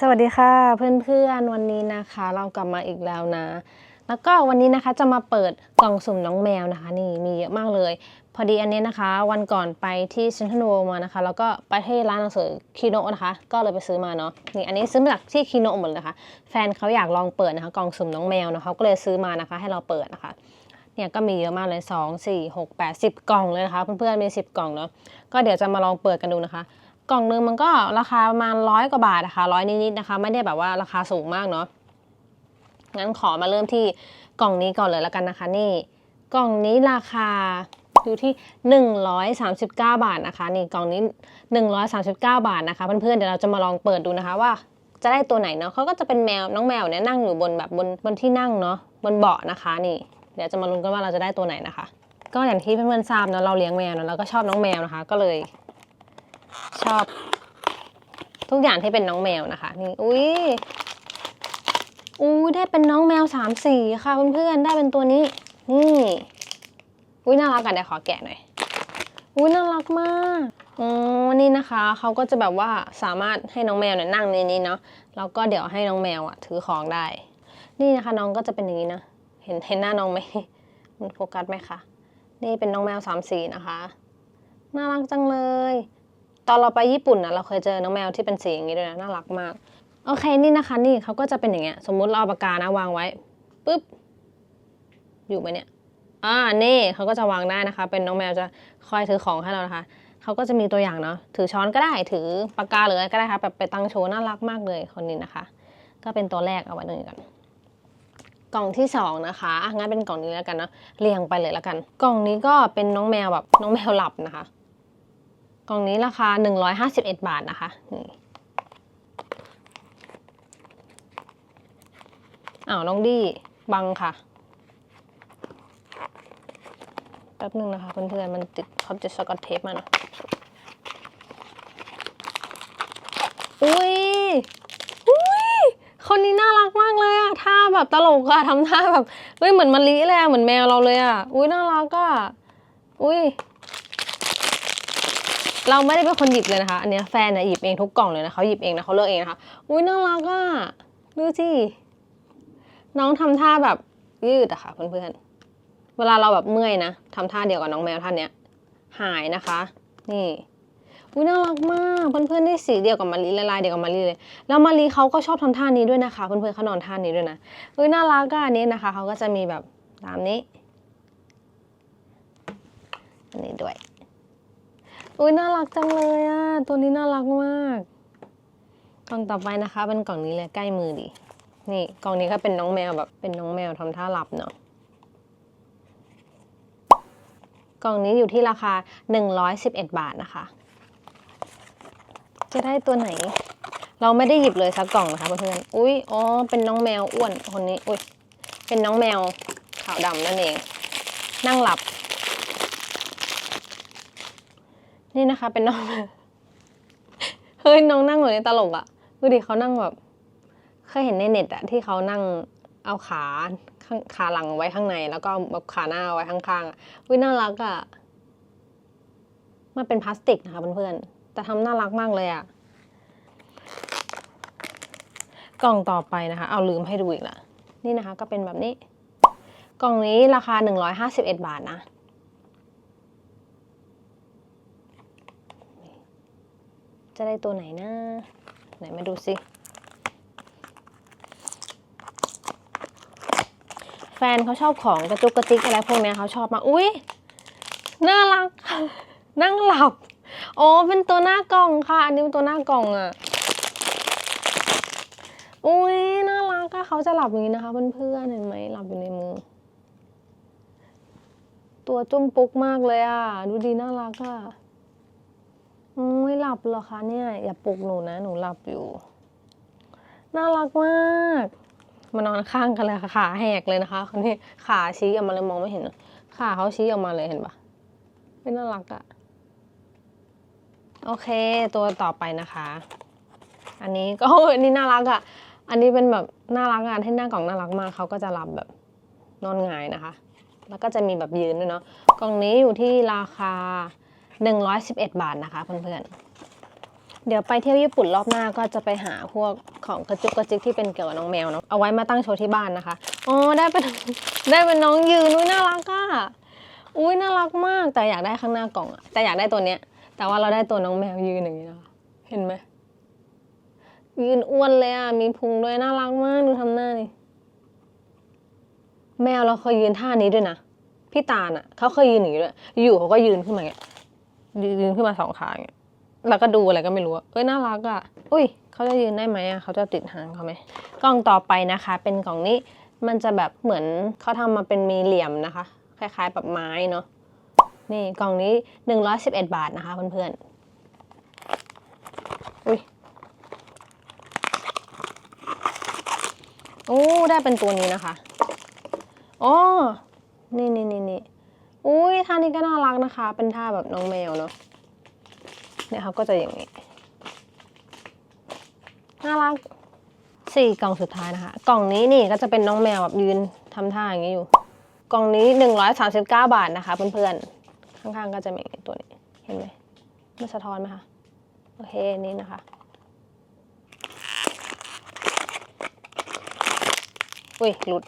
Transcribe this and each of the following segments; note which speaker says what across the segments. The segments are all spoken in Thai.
Speaker 1: สวัสดีค่ะเพื่อนๆวันนี้นะคะ เรากลับมาอีกแล้วนะ แล้วก็วันนี้นะคะจะมาเปิดกล่องสุ่มน้องแมวนะคะ นี่มีเยอะมากเลย พอดีอันนี้นะคะ วันก่อนไปที่เซนทรัลเวิลด์มานะคะ แล้วก็ไปที่ร้านหนังสือคีโนนะคะ ก็เลยไปซื้อมาเนาะนี่อันนี้ซื้อมาจากที่คีโนหมดเลยนะคะ แฟนเขาอยากลองเปิดนะคะกล่องสุ่มน้องแมวนะคะเขาก็เลยซื้อมานะคะ ให้เราเปิดนะคะเนี่ยก็มีเยอะมากเลย 2 4 6 8 10 กล่องเลยนะคะ เพื่อนๆมี 10 กล่องเนาะก็เดี๋ยวจะมาลองเปิดกันดูนะคะ กล่องหนึงมันก็ราคาประมาณร้อยกว่าบาทนะคะร้อยนิดๆนะคะ ไม่ได้แบบว่าราคาสูงมากเนาะงั้นขอมาเริ่มที่กล่องนี้ก่อนเลยแล้วกันนะคะ นี่ กล่องนี้ราคาอยู่ที่ 139 บาทนะคะ นี่กล่องนี้ 139 บาทนะคะเพื่อนๆเดี๋ยวเราจะมาลองเปิดดูนะคะว่าจะได้ตัวไหนเนาะเขาก็จะเป็นแมวน้องแมวเนี่ยนั่งอยู่บนแบบบนบนที่นั่งเนาะบนเบาะนะคะ นี่ เดี๋ยวจะมาลุ้นกันว่าเราจะได้ตัวไหนนะคะ ก็อย่างที่เพื่อนๆทราบเนาะเราเลี้ยงแมวเนาะเราก็ชอบน้องแมวนะคะ ก็เลย ชอบ ทุกอย่างที่เป็นน้องแมวนะคะนี่อุ้ยอุ้ยได้เป็นน้องแมวสามสีค่ะเพื่อนๆได้เป็นตัวนี้ นี่อุ้ยน่ารักกันเดี๋ยวขอแกะหน่อยอุ้ยน่ารักมากอ๋อนี่นะคะเขาก็จะแบบว่าสามารถให้น้องแมวเนี่ยนั่งในนี้เนาะแล้วก็เดี๋ยวให้น้องแมวอะถือของได้ นี่นะคะน้องก็จะเป็นอย่างนี้นะเห็นเห็นหน้าน้องไหมมันโฟกัสไหมคะนี่เป็นน้องแมวสามสีนะคะ น่ารักจังเลย ตอนเราไปญี่ปุ่นนะเราเคยเจอน้องแมวที่เป็นสีอย่างนี้ด้วยนะน่ารักมาก โอเคนี่นะคะนี่เขาก็จะเป็นอย่างเงี้ย สมมุติเราเอาปากกานะวางไว้ปุ๊บอยู่ไหมเนี่ยอ่านี่เขาก็จะวางได้นะคะ เป็นน้องแมวจะคอยถือของให้เรานะคะเขาก็จะมีตัวอย่างเนาะถือช้อนก็ได้ถือปากกาหรืออะไรก็ได้ค่ะแบบไปตั้งโชว์น่ารักมากเลยคนนี้นะคะ ก็เป็นตัวแรกเอาไว้หนึ่งก่อนกล่องที่สองนะคะอะงั้นเป็นกล่องนี้แล้วกันเนาะเรียงไปเลยแล้วกัน กล่องนี้ก็เป็นน้องแมวแบบน้องแมวหลับนะคะ กล่องนี้ราคา 151 บาทนะคะนี่อ้าวน้องดี้บังค่ะ แป๊บหนึ่งนะคะเพื่อนๆมันติดเขาจะสกอตเทปมาเนอะอุ้ยอุ้ยคนนี้น่ารักมากเลยอะท่าแบบตลกอะทำท่าแบบเฮ้ยเหมือนมะลิเลยอะเหมือนแมวเราเลยอะอุ้ยน่ารักอะอุ้ย เราไม่ได้เป็นคนหยิบเลยนะคะ อันนี้แฟนนี่ยหยิบเองทุกกล่องเลยนะเขาหยิบเองนะเขาเลือกเองนะคะอุ้ยน่ารักอะดูสิน้องทำท่าแบบยืดอะค่ะเพื่อนๆเวลาเราแบบเมื่อยนะทำท่าเดียวกับน้องแมวท่านเนี้ย หายนะคะ นี่อุ้ยน่ารักมากเพื่อนๆได้สีเดียวกับมารีลายเดียวกับมารีเลยแล้วมารีเขาก็ชอบทำท่านี้ด้วยนะคะเพื่อนๆเขานอนท่านี้ด้วยนะอุ้ยน่ารักอะอันนี้นะคะเขาก็จะมีแบบตามนี้อันนี้ด้วย อุ้ยน่ารักจังเลยอะ ตัวนี้น่ารักมาก กล่องต่อไปนะคะ เป็นกล่องนี้เลยใกล้มือดีนี่กล่องนี้ก็เป็นน้องแมวแบบ เป็นน้องแมวทำท่าหลับเนาะ กล่องนี้อยู่ที่ราคา 111 บาทนะคะ จะได้ตัวไหน เราไม่ได้หยิบเลยสักกล่องนะคะเพื่อนๆ อุ้ยอ๋อ เป็นน้องแมวอ้วนคนนี้ อุ้ยเป็นน้องแมวขาวดำนั่นเอง นั่งหลับ นี่นะคะเป็นน้อง เฮ้ยน้องนั่งเหมือนในตลกอะดูดิเขานั่งแบบ เคยเห็นในเน็ตอะที่เขานั่งเอาขาข้างขาหลังไว้ข้างใน แล้วก็แบบขาหน้าไว้ข้างๆอะวิน่ารักอะมันเป็นพลาสติกนะคะเพื่อนๆแต่ทำน่ารักมากเลยอะกล่องต่อไปนะคะ เอาลืมให้ดูอีกละนี่นะคะ ก็เป็นแบบนี้ กล่องนี้ราคา 151 บาทนะ จะได้ตัวไหนนะไหนมาดูสิ แฟนเขาชอบของกระจุกกระจิกอะไรพวกนี้เขาชอบมา อุ้ยน่ารัก นั่งหลับ โอ้เป็นตัวหน้ากล่องค่ะ อันนี้เป็นตัวหน้ากล่องอะ่ะ อุ้ยน่ารักอะเขาจะหลับอย่างนี้นะคะเพื่อนๆเห็นไหมหลับอยู่ในมือ ตัวจุ้มปุ๊กมากเลยอะ่ะ ดูดีน่ารักอะ่ อืมไม่หลับเหรอคะเนี่ยอย่าปลุกหนูนะหนูหลับอยู่ น่ารักมากมานอนข้างกันเลยค่ะขาแหกเลยนะคะคนนี้ขาชี้ออกมาเลยมองไม่เห็นขาเขาชี้ออกมาเลยเห็นปะไม่น่ารักอะโอเค ตัวต่อไปนะคะ อันนี้ก็อันนี้น่ารักอะอันนี้เป็นแบบน่ารักอะที่หน้ากล่องน่ารักมากเขาก็จะหลับแบบนอนงายนะคะ แล้วก็จะมีแบบยืนด้วยเนาะกล่องนี้อยู่ที่ราคา 111 บาทนะคะเพื่อนๆ เดี๋ยวไปเที่ยวญี่ปุ่นรอบหน้าก็จะไปหาพวกของกระจุกกระจิกที่เป็นเกี่ยวกับน้องแมวเนาะเอาไว้มาตั้งโชว์ที่บ้านนะคะอ๋อได้เป็นได้เป็นน้องยืนอุ้ยน่ารักอะอุ้ยน่ารักมาก แต่อยากได้ข้างหน้ากล่องอะแต่อยากได้ตัวเนี้ย แต่ว่าเราได้ตัวน้องแมวยืนอย่างนี้นะคะเห็นไหมยืนอ้วนเลยอะมีพุงด้วยน่ารักมากดูทำหน้านี่แมวเราเคยยืนท่านี้ด้วยนะพี่ตาลอะเขาเคยยืนอย่างนี้ด้วยอยู่เขาก็ยืนขึ้นมาอย่างเงี้ย ยืนขึ้นมาสองขาอย่างเงี้ยแล้วก็ดูอะไรก็ไม่รู้เอ้ยน่ารักอะอุ้ยเขาจะยืนได้ไหมอะเขาจะติดหางเขาไหมกล่องต่อไปนะคะ เป็นกล่องนี้มันจะแบบเหมือนเขาทำมาเป็นมีเหลี่ยมนะคะ คล้ายๆแบบไม้เนาะนี่กล่องนี้ 111 บาทนะคะเพื่อนๆอุ้ยโอ้ได้เป็นตัวนี้นะคะอ๋อนี่นี่นี่นี่ อุ้ยท่านี้ก็น่ารักนะคะ เป็นท่าแบบน้องแมวเนาะเนี่ยเขาก็จะอย่างนี้น่ารักสี่กล่องสุดท้ายนะคะ กล่องนี้นี่ก็จะเป็นน้องแมวแบบยืนทำท่าอย่างนี้อยู่ กล่องนี้หนึ่งร้อยสามสิบเก้าบาทนะคะเพื่อนๆข้างๆก็จะมีตัวนี้เห็นไหมมันสะท้อนไหมคะโอเคนี่นะคะอุ้ยหลุด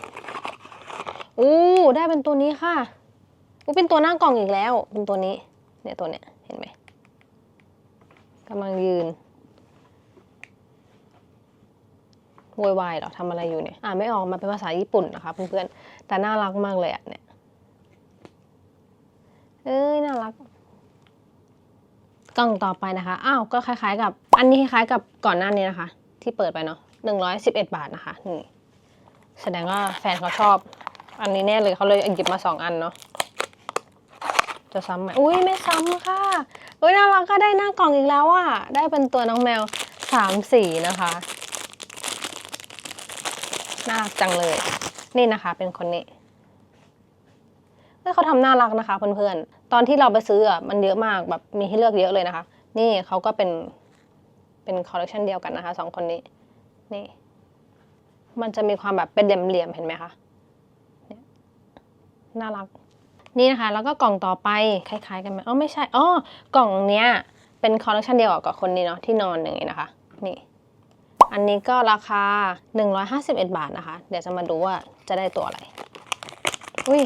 Speaker 1: อู้ได้เป็นตัวนี้ค่ะ อู้เป็นตัวหน้ากล่องอีกแล้ว เป็นตัวนี้ เนี่ยตัวเนี้ย เห็นไหมกำลังยืนโวยวายเหรอทำอะไรอยู่เนี่ย อ่านไม่ออกมาเป็นภาษาญี่ปุ่นนะคะเพื่อนๆ แต่น่ารักมากเลยอะเนี่ย เอ้ยน่ารัก กล่องต่อไปนะคะ อ้าว ก็คล้ายๆกับ อันนี้คล้ายๆกับก่อนหน้านี้นะคะ ที่เปิดไปเนาะหนึ่งร้อยสิบเอ็ดบาทนะคะ นี่ แสดงว่าแฟนเขาชอบ อันนี้แน่เลยเขาเลยหยิบมาสองอันเนาะ จะซ้ำไหมอุ้ยไม่ซ้ำค่ะเฮ้ยน่ารักก็ได้หน้ากล่องอีกแล้วอะ ได้เป็นตัวน้องแมวสามสีนะคะ น่ารักจังเลย นี่นะคะเป็นคนนี้เฮ้ยเขาทำน่ารักนะคะเพื่อนๆ ตอนที่เราไปซื้ออะมันเยอะมากแบบมีให้เลือกเยอะเลยนะคะ นี่เขาก็เป็นเป็นคอลเลคชันเดียวกันนะคะสองคนนี้ นี่ มันจะมีความแบบเป็นเหลี่ยมๆเห็นไหมคะน่ารัก นี่นะคะ แล้วก็กล่องต่อไปคล้ายๆกันไหมอ๋อไม่ใช่อ๋อกล่องเนี้ยเป็นคอลเลคชันเดียวกับคนนี้เนาะที่นอนอย่างนี้นะคะ นี่ อันนี้ก็ราคา 151 บาทนะคะ เดี๋ยวจะมาดูว่าจะได้ตัวอะไร อุ้ย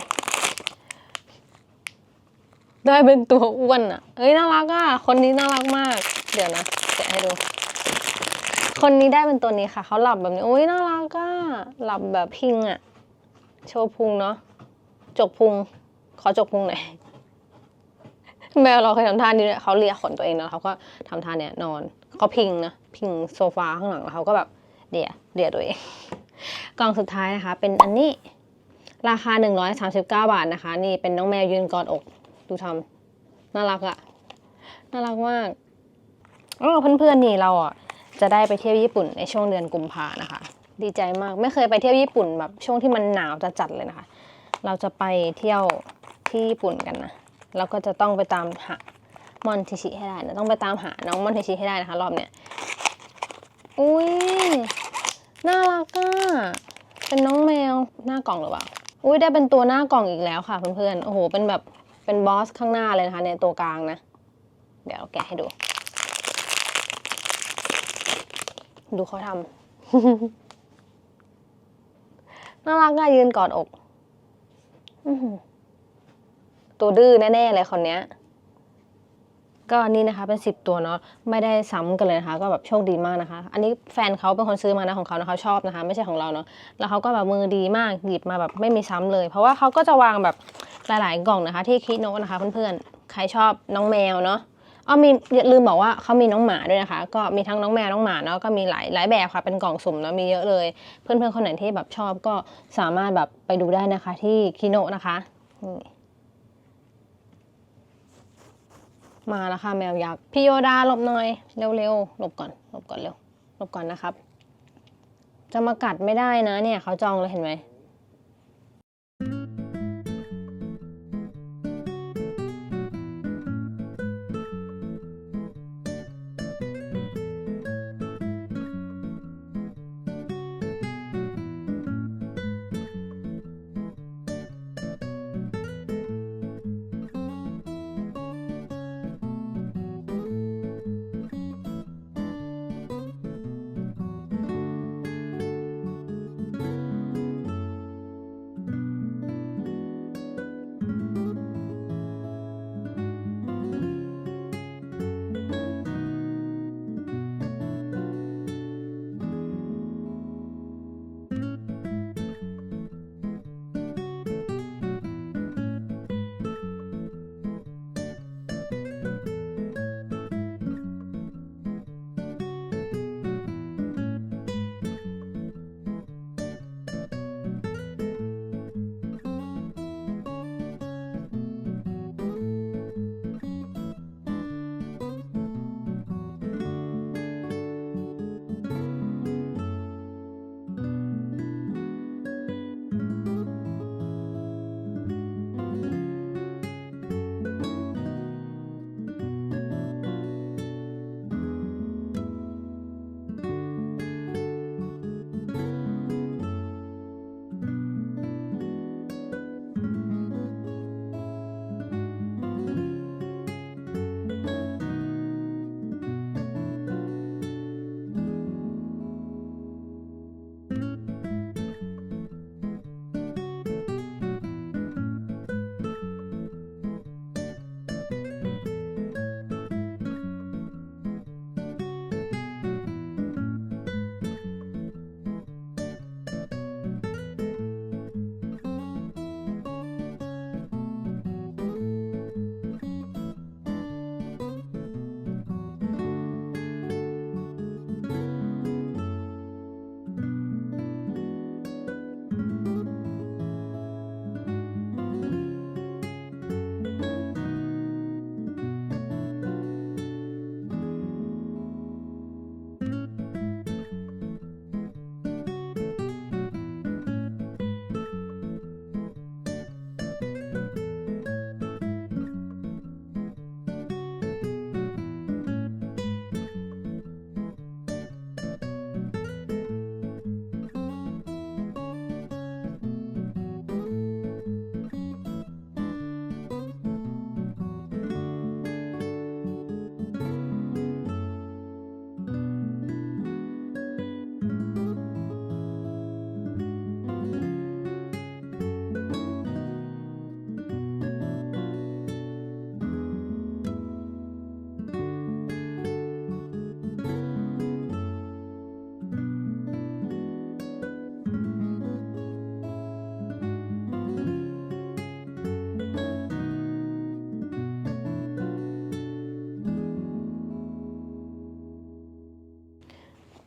Speaker 1: ได้เป็นตัวอ้วนอะเฮ้ยน่ารักอะคนนี้น่ารักมาก เดี๋ยวนะแกะให้ดู คนนี้ได้เป็นตัวนี้ค่ะ เขาหลับแบบนี้โอ้ยน่ารักอะหลับแบบพิงอะ โชว์พุงเนาะ จกพุง ขอจกพุงหน่อยแมวเราเคยทำท่านี้ด้วยเขาเลียขนตัวเองแล้วเขาก็ทำท่าเนี้ยนอนเขาพิงนะพิงโซฟาข้างหลังแล้วเขาก็แบบเดี่ยเดี่ยตัวเอง กล่องสุดท้ายนะคะ เป็นอันนี้ราคา 139 บาทนะคะ นี่เป็นน้องแมวยืนกอดอก ดูทำน่ารักอะน่ารักมากอ๋อเพื่อนๆนี่เราอะจะได้ไปเที่ยวญี่ปุ่นในช่วงเดือนกุมภานะคะ ดีใจมากไม่เคยไปเที่ยวญี่ปุ่นแบบช่วงที่มันหนาวจะจัดเลยนะคะ เราจะไปเที่ยว ที่ญี่ปุ่นกันนะเราก็จะต้องไปตามหามอนทิชิให้ได้นะต้องไปตามหาน้องมอนทิชิให้ได้นะคะ รอบเนี้ยอุ้ยน่ารักอะเป็นน้องแมวหน้ากล่องหรือเปล่าอุ้ยได้เป็นตัวหน้ากล่องอีกแล้วค่ะเพื่อนๆโอ้โหเป็นแบบเป็นบอสข้างหน้าเลยนะคะในตัวกลางนะ เดี๋ยวแกะให้ดู ดูเขาทำน่ารักอะยืนกอดอก อือ ตัวดื้อแน่ๆเลยคนเนี้ย ก็นี่นะคะเป็นสิบตัวเนาะไม่ได้ซ้ำกันเลยนะคะ ก็แบบโชคดีมากนะคะ อันนี้แฟนเขาเป็นคนซื้อมานะของเขานะเขาชอบนะคะ ไม่ใช่ของเราเนาะแล้วเขาก็แบบมือดีมากหยิบมาแบบไม่มีซ้ำเลย เพราะว่าเขาก็จะวางแบบหลายๆกล่องนะคะ ที่คิโนะนะคะเพื่อนๆใครชอบน้องแมวเนาะอ๋อมีลืมบอกว่าเขามีน้องหมาด้วยนะคะ ก็มีทั้งน้องแมวน้องหมาเนาะก็มีหลายหลายแบบค่ะเป็นกล่องสุ่มเนาะมีเยอะเลย เพื่อนๆคนไหนที่แบบชอบก็สามารถแบบไปดูได้นะคะที่คิโนะนะคะนี่ มาแล้วค่ะแมวยักษ์พี่โยดาหลบหน่อยเร็วๆหลบก่อนหลบก่อนเร็วหลบก่อนนะครับ จะมากัดไม่ได้นะเนี่ยเขาจองเลยเห็นไหม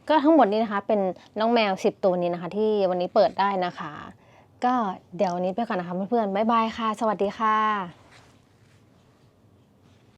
Speaker 1: ก็ทั้งหมดนี้นะคะเป็นน้องแมว 10 ตัวนี้นะคะ ที่วันนี้เปิดได้นะคะ ก็เดี๋ยววันนี้ไปก่อนนะคะเพื่อนๆบ๊ายบายค่ะ สวัสดีค่ะ